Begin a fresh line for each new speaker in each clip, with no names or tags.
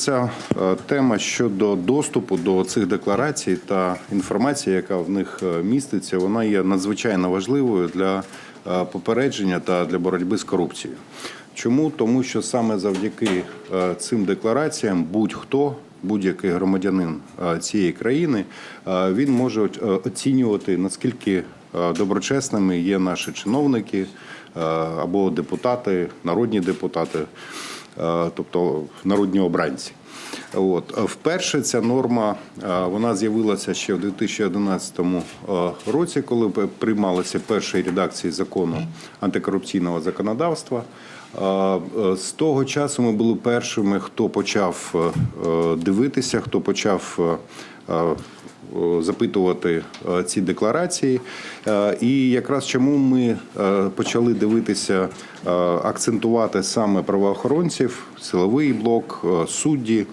Ця е, тема щодо доступу до цих декларацій та інформації, яка в них е, міститься, вона є надзвичайно важливою для е, попередження та для боротьби з корупцією. Чому? Тому що саме завдяки цим деклараціям будь-хто, будь-який громадянин цієї країни, він може оцінювати наскільки доброчесними є наші чиновники або депутати, народні депутати тобто народні обранці. От Е, вперше ця норма е, вона з'явилася ще в 2011 е, році, коли п- приймалися перші редакції закону антикорупційного законодавства. Е, е, З того часу ми були першими, хто почав е, е, дивитися, хто почав е, е, е, запитувати е, ці декларації. Е, І якраз чому ми е, почали дивитися, акцентувати саме правоохоронців, силовий блок, судді,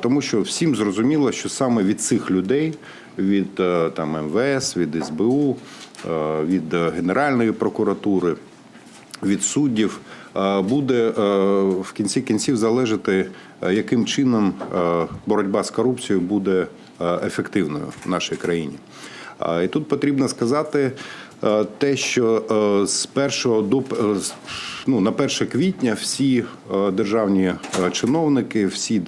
тому що всім зрозуміло, що саме від цих людей, від там МВС, від СБУ, від Генеральної прокуратури від суддів е, буде е, в кінці кінців залежати, е, яким чином боротьба з корупцією буде ефективною в нашій країні. І тут потрібно сказати е, те, що е, з першого до е, ну, на 1 квітня всі державні чиновники, всі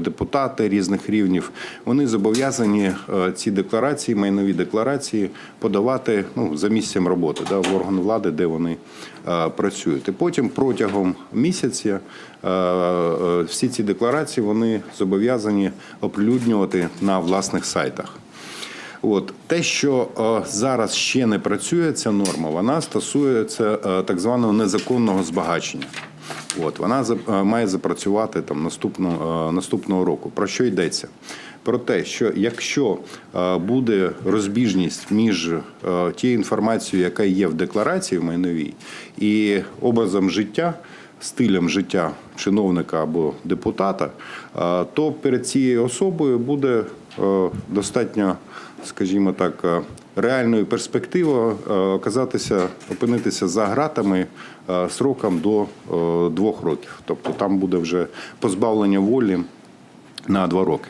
депутати різних рівнів, вони зобов'язані ці декларації, майнові декларації подавати ну, за місцем роботи да, в орган влади, де вони працюють. І потім протягом місяця всі ці декларації вони зобов'язані оприлюднювати на власних сайтах. От те, що е, зараз ще не працює, ця норма, вона стосується е, так званого незаконного збагачення. От вона е, має запрацювати там наступного, наступного року. Про що йдеться? Про те, що якщо буде розбіжність між тією інформацією, яка є в декларації в майновій, і образом життя, стилем життя чиновника або депутата, то перед цією особою буде достатньо, скажімо так, е, реальною перспективою е, оказатися, опинитися за ґратами е, сроком до е, двох років. Тобто там буде вже позбавлення волі на два роки.